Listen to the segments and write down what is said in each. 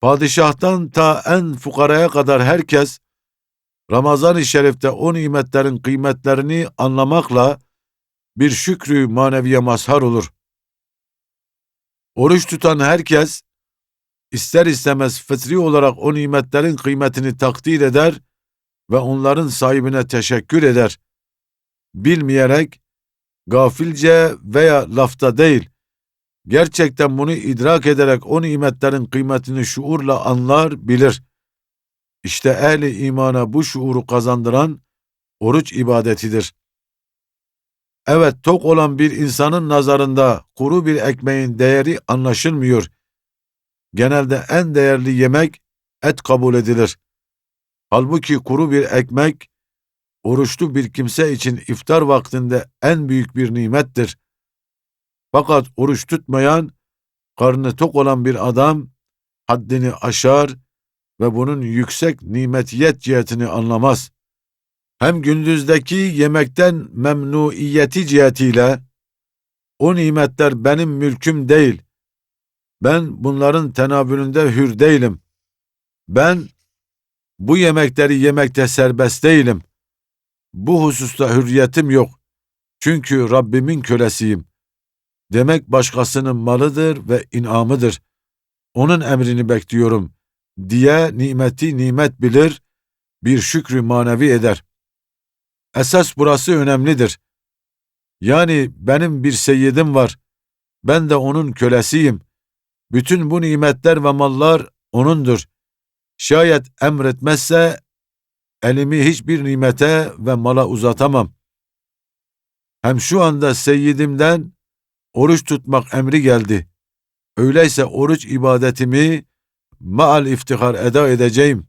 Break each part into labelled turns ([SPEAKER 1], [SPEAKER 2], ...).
[SPEAKER 1] Padişahtan ta en fukaraya kadar herkes Ramazan-ı Şerif'te o nimetlerin kıymetlerini anlamakla bir şükrü maneviye mazhar olur. Oruç tutan herkes ister istemez fıtri olarak o nimetlerin kıymetini takdir eder ve onların sahibine teşekkür eder. Bilmeyerek, gafilce veya lafta değil, gerçekten bunu idrak ederek o nimetlerin kıymetini şuurla anlar, bilir. İşte ehli imana bu şuuru kazandıran oruç ibadetidir. Evet, tok olan bir insanın nazarında kuru bir ekmeğin değeri anlaşılmıyor. Genelde en değerli yemek et kabul edilir. Halbuki kuru bir ekmek, oruçlu bir kimse için iftar vaktinde en büyük bir nimettir. Fakat oruç tutmayan, karnı tok olan bir adam, haddini aşar ve bunun yüksek nimetiyet cihetini anlamaz. Hem gündüzdeki yemekten memnuiyeti cihetiyle, o nimetler benim mülküm değil, ben bunların tenabülünde hür değilim. Ben bu yemekleri yemekte serbest değilim. Bu hususta hürriyetim yok. Çünkü Rabbimin kölesiyim. Demek başkasının malıdır ve inamıdır. Onun emrini bekliyorum diye nimeti nimet bilir, bir şükrü manevi eder. Esas burası önemlidir. Yani benim bir seyyidim var. Ben de onun kölesiyim. Bütün bu nimetler ve mallar O'nundur. Şayet emretmezse elimi hiçbir nimete ve mala uzatamam. Hem şu anda seyyidimden oruç tutmak emri geldi. Öyleyse oruç ibadetimi maal iftihar eda edeceğim.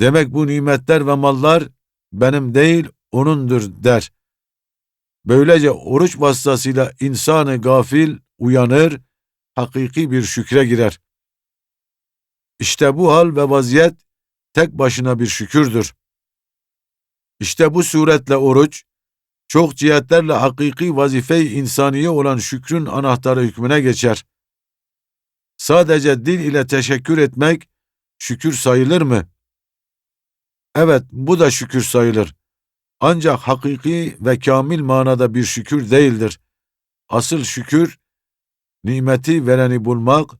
[SPEAKER 1] Demek bu nimetler ve mallar benim değil O'nundur der. Böylece oruç vasıtasıyla insanı gafil uyanır hakiki bir şükre girer. İşte bu hal ve vaziyet tek başına bir şükürdür. İşte bu suretle oruç, çok cihetlerle hakiki vazife-i insaniye olan şükrün anahtarı hükmüne geçer. Sadece dil ile teşekkür etmek şükür sayılır mı? Evet, bu da şükür sayılır. Ancak hakiki ve kamil manada bir şükür değildir. Asıl şükür, nimeti vereni bulmak,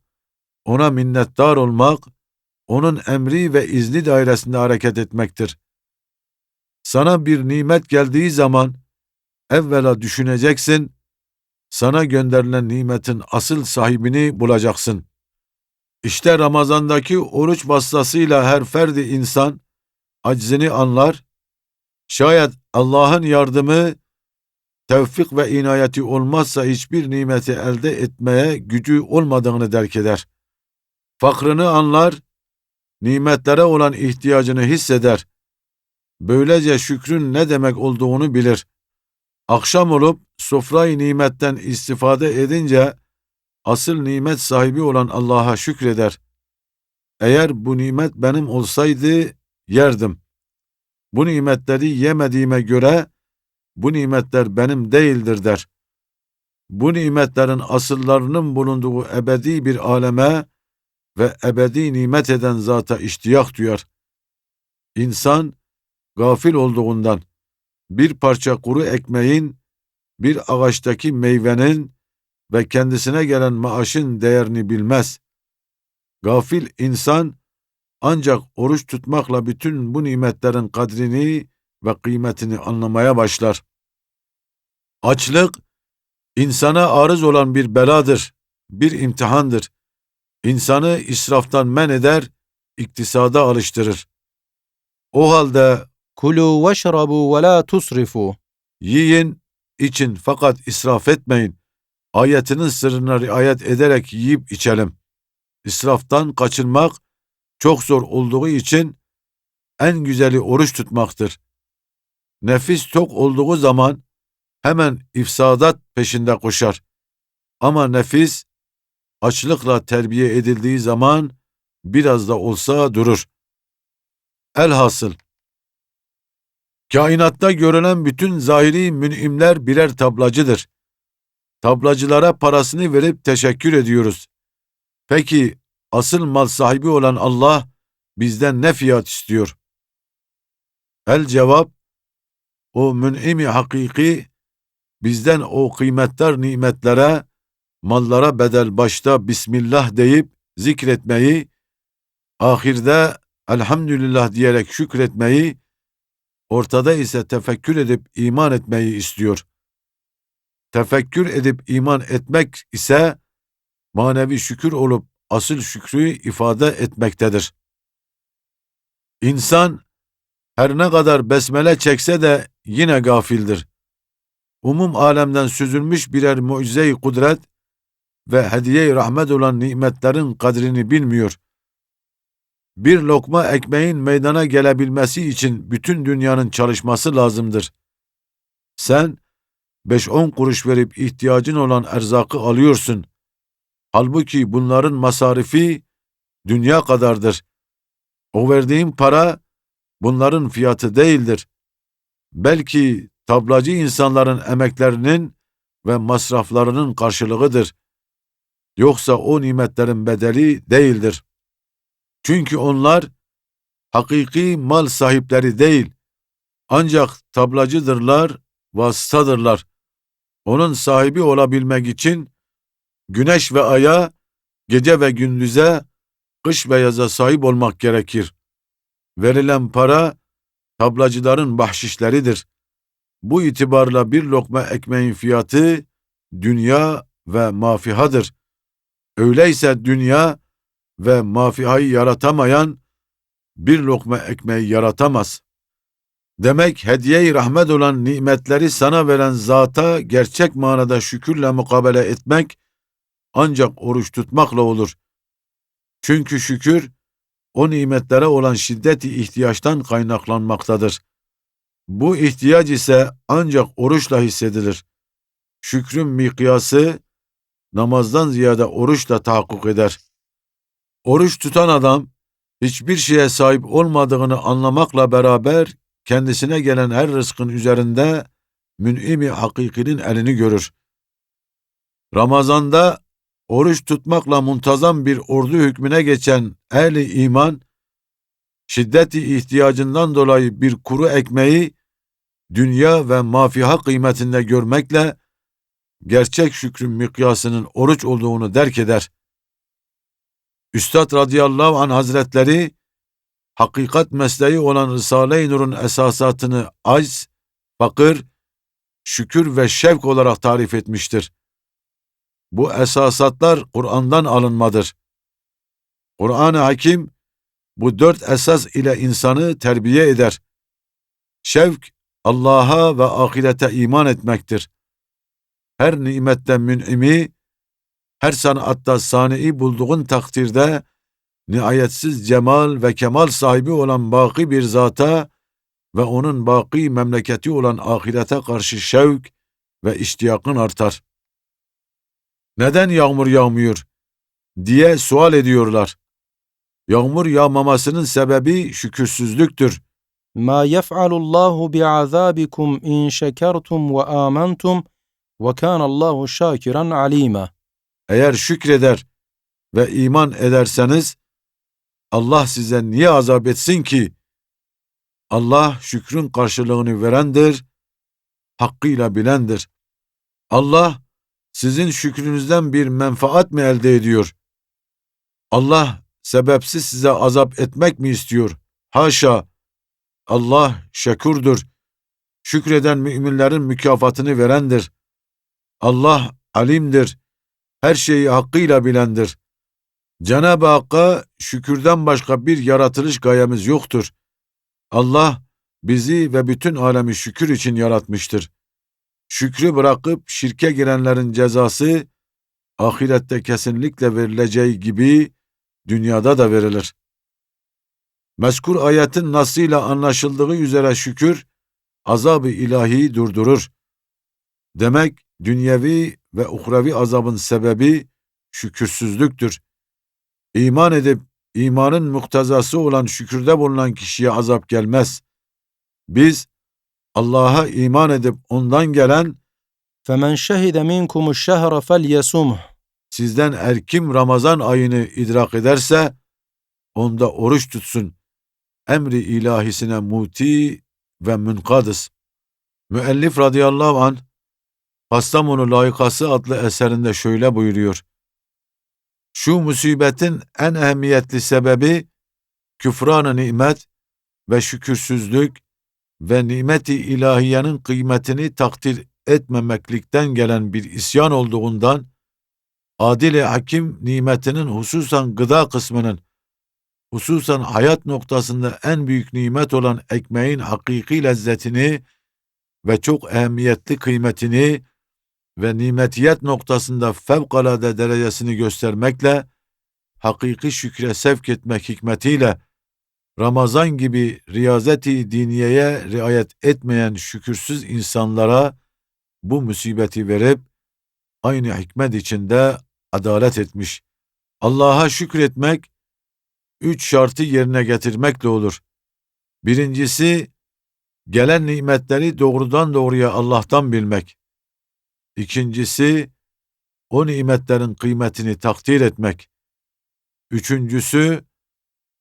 [SPEAKER 1] ona minnettar olmak, onun emri ve izni dairesinde hareket etmektir. Sana bir nimet geldiği zaman evvela düşüneceksin, sana gönderilen nimetin asıl sahibini bulacaksın. İşte Ramazandaki oruç vasıtasıyla her ferdi insan aczini anlar, şayet Allah'ın yardımı tevfik ve inayeti olmazsa hiçbir nimeti elde etmeye gücü olmadığını derk eder. Fakrını anlar, nimetlere olan ihtiyacını hisseder. Böylece şükrün ne demek olduğunu bilir. Akşam olup sofrayı nimetten istifade edince asıl nimet sahibi olan Allah'a şükreder. Eğer bu nimet benim olsaydı yerdim. Bu nimetleri yemediğime göre bu nimetler benim değildir der. Bu nimetlerin asıllarının bulunduğu ebedi bir aleme ve ebedi nimet eden zata iştiyak duyar. İnsan, gafil olduğundan, bir parça kuru ekmeğin, bir ağaçtaki meyvenin ve kendisine gelen maaşın değerini bilmez. Gafil insan, ancak oruç tutmakla bütün bu nimetlerin kadrini ve kıymetini anlamaya başlar. Açlık, insana arız olan bir beladır, bir imtihandır. İnsanı israftan men eder, iktisada alıştırır. O halde
[SPEAKER 2] Kulu veşrabu ve la tusrifu.
[SPEAKER 1] Yiyin, için fakat israf etmeyin. Ayetinin sırrına riayet ederek yiyip içelim. İsraftan kaçınmak çok zor olduğu için en güzeli oruç tutmaktır. Nefis tok olduğu zaman hemen ifsadat peşinde koşar. Ama nefis açlıkla terbiye edildiği zaman biraz da olsa durur. Elhasıl Kainatta görülen bütün zahiri münimler birer tablacıdır. Tablacılara parasını verip teşekkür ediyoruz. Peki asıl mal sahibi olan Allah bizden ne fiyat istiyor? El cevap, o mün'imi hakiki bizden o kıymetler nimetlere, mallara bedel başta Bismillah deyip zikretmeyi, ahirde elhamdülillah diyerek şükretmeyi, ortada ise tefekkür edip iman etmeyi istiyor. Tefekkür edip iman etmek ise manevi şükür olup asıl şükrü ifade etmektedir. İnsan her ne kadar besmele çekse de yine gafildir. Umum alemden süzülmüş birer mucize-i kudret ve hediye-i rahmet olan nimetlerin kadrini bilmiyor. Bir lokma ekmeğin meydana gelebilmesi için bütün dünyanın çalışması lazımdır. Sen 5-10 kuruş verip ihtiyacın olan erzakı alıyorsun. Halbuki bunların masarifi dünya kadardır. O verdiğin para bunların fiyatı değildir. Belki tablacı insanların emeklerinin ve masraflarının karşılığıdır. Yoksa o nimetlerin bedeli değildir. Çünkü onlar hakiki mal sahipleri değil, ancak tablacıdırlar, vasıtadırlar. Onun sahibi olabilmek için güneş ve aya, gece ve gündüze, kış ve yaza sahip olmak gerekir. Verilen para tablacıların bahşişleridir. Bu itibarla bir lokma ekmeğin fiyatı dünya ve mafihadır. Öyleyse dünya ve mafihayı yaratamayan bir lokma ekmeği yaratamaz. Demek hediye-i rahmet olan nimetleri sana veren zata gerçek manada şükürle mukabele etmek ancak oruç tutmakla olur. Çünkü şükür o nimetlere olan şiddeti ihtiyaçtan kaynaklanmaktadır. Bu ihtiyaç ise ancak oruçla hissedilir. Şükrün mikyası namazdan ziyade oruçla tahakkuk eder. Oruç tutan adam hiçbir şeye sahip olmadığını anlamakla beraber kendisine gelen her rızkın üzerinde mün'imi hakikinin elini görür. Ramazanda oruç tutmakla muntazam bir ordu hükmüne geçen ehli iman, şiddeti ihtiyacından dolayı bir kuru ekmeği dünya ve mafiha kıymetinde görmekle gerçek şükrün mikyasının oruç olduğunu derk eder. Üstad radıyallahu anh hazretleri hakikat mesleği olan Risale-i Nur'un esasatını acz, fakir, şükür ve şevk olarak tarif etmiştir. Bu esasatlar Kur'an'dan alınmadır. Kur'an-ı Hakim bu dört esas ile insanı terbiye eder. Şevk, Allah'a ve ahirete iman etmektir. Her nimetten mün'imi, her sanatta sani'i bulduğun takdirde niayetsiz cemal ve kemal sahibi olan baki bir zata ve onun baki memleketi olan ahirete karşı şevk ve iştiyakın artar. Neden yağmur yağmıyor diye sual ediyorlar. Yağmur yağmamasının sebebi şükürsüzlüktür.
[SPEAKER 2] Ma yef'alullahu bi'azabikum in şekertum ve amantum ve kana Allahu şakiran alima.
[SPEAKER 1] Eğer şükreder ve iman ederseniz Allah size niye azap etsin ki? Allah şükrün karşılığını verendir, hakkıyla bilendir. Allah sizin şükrünüzden bir menfaat mi elde ediyor? Allah sebepsiz size azap etmek mi istiyor? Haşa! Allah şekurdur. Şükreden müminlerin mükafatını verendir. Allah alimdir. Her şeyi hakkıyla bilendir. Cenab-ı Hakk'a şükürden başka bir yaratılış gayemiz yoktur. Allah bizi ve bütün alemi şükür için yaratmıştır. Şükrü bırakıp şirke girenlerin cezası ahirette kesinlikle verileceği gibi dünyada da verilir. Meskur ayetin nasıyla anlaşıldığı üzere şükür azabı ilahi durdurur. Demek dünyevi ve uhrevi azabın sebebi şükürsüzlüktür. İman edip imanın muktezası olan şükürde bulunan kişiye azap gelmez. Biz Allah'a iman edip ondan gelen
[SPEAKER 2] فمن شهد منكم الشهر فليصمه
[SPEAKER 1] Sizden er kim Ramazan ayını idrak ederse onda oruç tutsun. Emri ilahisine muti ve münkadız. Müellif radıyallahu an Kastamonu Layıkası adlı eserinde şöyle buyuruyor. Şu musibetin en ehemmiyetli sebebi küfran-ı nimet ve şükürsüzlük ve nimeti ilahiyenin kıymetini takdir etmemeklikten gelen bir isyan olduğundan adil-i hakim nimetinin hususan gıda kısmının hususan hayat noktasında en büyük nimet olan ekmeğin hakiki lezzetini ve çok ehemmiyetli kıymetini ve nimetiyet noktasında fevkalade derecesini göstermekle hakiki şükre sevk etmek hikmetiyle Ramazan gibi riyazeti diniyeye riayet etmeyen şükürsüz insanlara bu musibeti verip aynı hikmet içinde adalet etmiş. Allah'a şükretmek üç şartı yerine getirmekle olur. Birincisi gelen nimetleri doğrudan doğruya Allah'tan bilmek. İkincisi o nimetlerin kıymetini takdir etmek. Üçüncüsü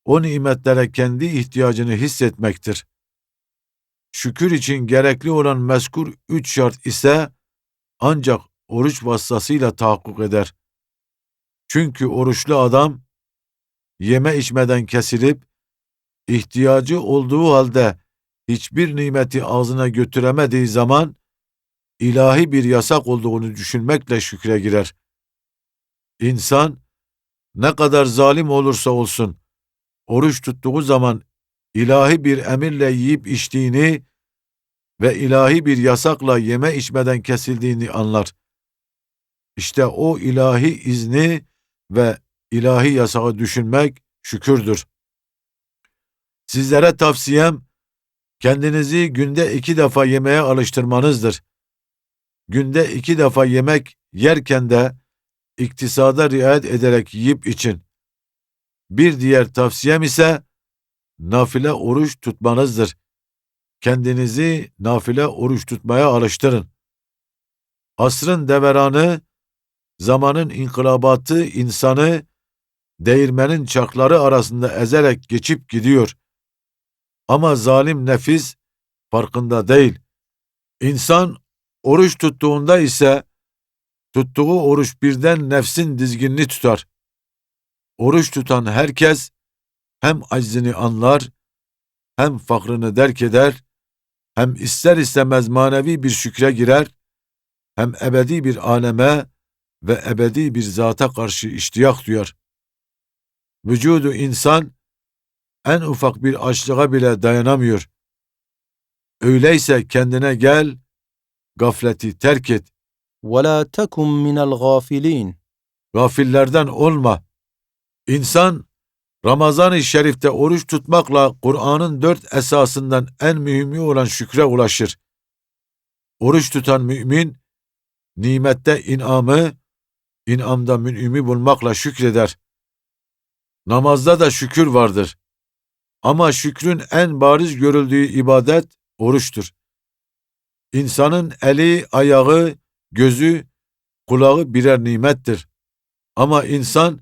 [SPEAKER 1] o nimetlere kendi ihtiyacını hissetmektir. Şükür için gerekli olan meskur üç şart ise ancak oruç vasıtasıyla tahakkuk eder. Çünkü oruçlu adam yeme içmeden kesilip ihtiyacı olduğu halde hiçbir nimeti ağzına götüremediği zaman ilahi bir yasak olduğunu düşünmekle şükre girer. İnsan ne kadar zalim olursa olsun oruç tuttuğu zaman ilahi bir emirle yiyip içtiğini ve ilahi bir yasakla yeme içmeden kesildiğini anlar. İşte o ilahi izni ve ilahi yasağı düşünmek şükürdür. Sizlere tavsiyem kendinizi günde iki defa yemeğe alıştırmanızdır. Günde iki defa yemek yerken de iktisada riayet ederek yiyip için. Bir diğer tavsiyem ise nafile oruç tutmanızdır. Kendinizi nafile oruç tutmaya alıştırın. Asrın deveranı, zamanın inkılabatı insanı değirmenin çakları arasında ezerek geçip gidiyor. Ama zalim nefis farkında değil. İnsan oruç tuttuğunda ise tuttuğu oruç birden nefsin dizginini tutar. Oruç tutan herkes hem aczini anlar, hem fakrını derk eder, hem ister istemez manevi bir şükre girer, hem ebedi bir aleme ve ebedi bir zata karşı iştiyak duyar. Vücudu insan en ufak bir açlığa bile dayanamıyor. Öyleyse kendine gel, gafleti terk et,
[SPEAKER 2] ولا تكن من الغافلين
[SPEAKER 1] gafillerden olma. İnsan, Ramazan-ı Şerif'te oruç tutmakla Kur'an'ın dört esasından en mühimi olan şükre ulaşır. Oruç tutan mümin, nimette inamı, inamda mün'imi bulmakla şükreder. Namazda da şükür vardır. Ama şükrün en bariz görüldüğü ibadet oruçtur. İnsanın eli, ayağı, gözü, kulağı birer nimettir. Ama insan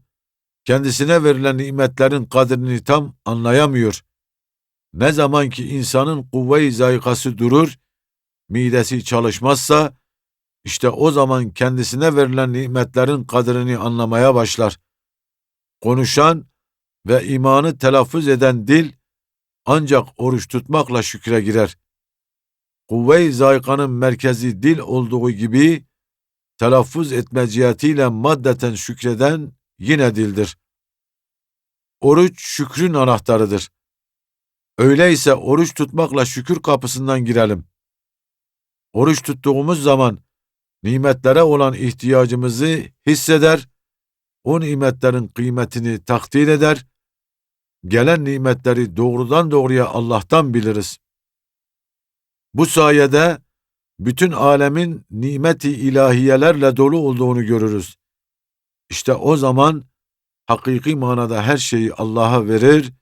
[SPEAKER 1] kendisine verilen nimetlerin kadrini tam anlayamıyor. Ne zaman ki insanın kuvve-i zayikası durur, midesi çalışmazsa, işte o zaman kendisine verilen nimetlerin kadrini anlamaya başlar. Konuşan ve imanı telaffuz eden dil ancak oruç tutmakla şükre girer. Kuvve-i zayıkanın merkezi dil olduğu gibi telaffuz etme cihetiyle maddeten şükreden yine dildir. Oruç şükrün anahtarıdır. Öyleyse oruç tutmakla şükür kapısından girelim. Oruç tuttuğumuz zaman nimetlere olan ihtiyacımızı hisseder, o nimetlerin kıymetini takdir eder, gelen nimetleri doğrudan doğruya Allah'tan biliriz. Bu sayede bütün alemin nimeti ilahiyelerle dolu olduğunu görürüz. İşte o zaman hakiki manada her şeyi Allah'a verir,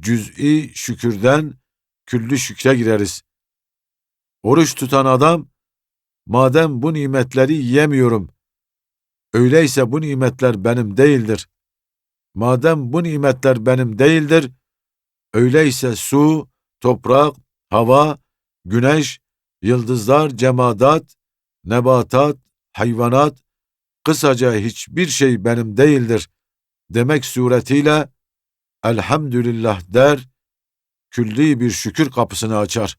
[SPEAKER 1] cüz'i şükürden küllü şükre gireriz. Oruç tutan adam, madem bu nimetleri yiyemiyorum, Öyleyse bu nimetler benim değildir. Madem bu nimetler benim değildir, öyleyse su, toprak, hava, güneş, yıldızlar, cemadat, nebatat, hayvanat, kısaca hiçbir şey benim değildir demek suretiyle elhamdülillah der, külli bir şükür kapısını açar.